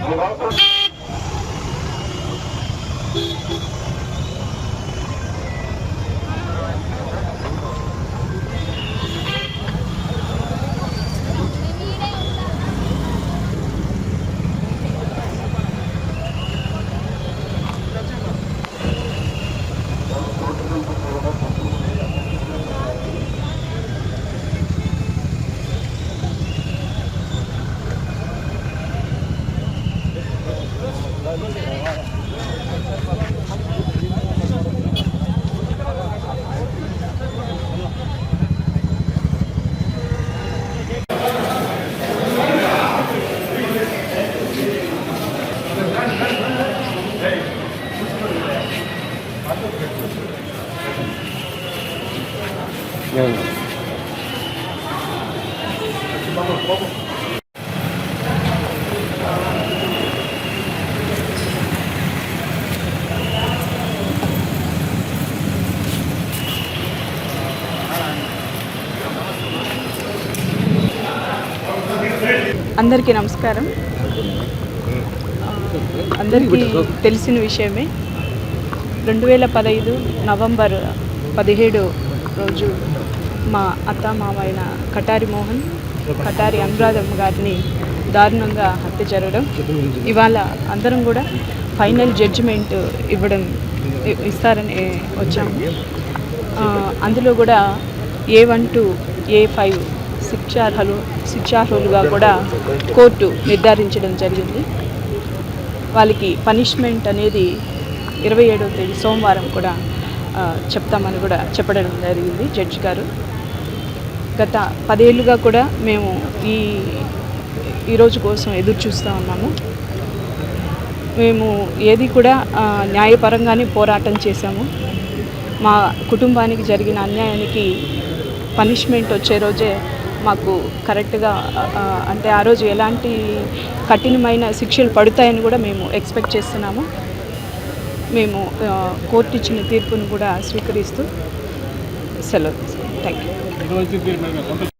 Volta. Não, não. Vamos, vamos. అందరికీ నమస్కారం. అందరికీ తెలిసిన విషయమే. రెండు వేల పదహైదు నవంబర్ పదిహేడు రోజు మా అత్త మామైన కటారి మోహన్ కటారి అనురాధమ్మ గారిని దారుణంగా హత్య జరగడం ఇవాళ అందరం కూడా ఫైనల్ జడ్జిమెంట్ ఇవ్వడం ఇస్తారని వచ్చాము. అందులో కూడా A one to A five శిక్షార్హులు శిక్షార్హులుగా కూడా కోర్టు నిర్ధారించడం జరిగింది. వాళ్ళకి పనిష్మెంట్ అనేది ఇరవై ఏడవ తేదీ సోమవారం కూడా చెప్తామని కూడా చెప్పడం జరిగింది జడ్జి గారు. గత పదేళ్ళుగా కూడా మేము ఈ ఈరోజు కోసం ఎదురు చూస్తూ ఉన్నాము. మేము ఏది కూడా న్యాయపరంగానే పోరాటం చేశాము. మా కుటుంబానికి జరిగిన అన్యాయానికి పనిష్మెంట్ వచ్చే రోజే మాకు కరెక్ట్గా అంటే ఆ రోజు ఎలాంటి కఠినమైన శిక్షలు పడతాయని కూడా మేము ఎక్స్పెక్ట్ చేస్తున్నాము. మేము కోర్టు ఇచ్చిన తీర్పును కూడా స్వీకరిస్తూ సెలవు థ్యాంక్ యూ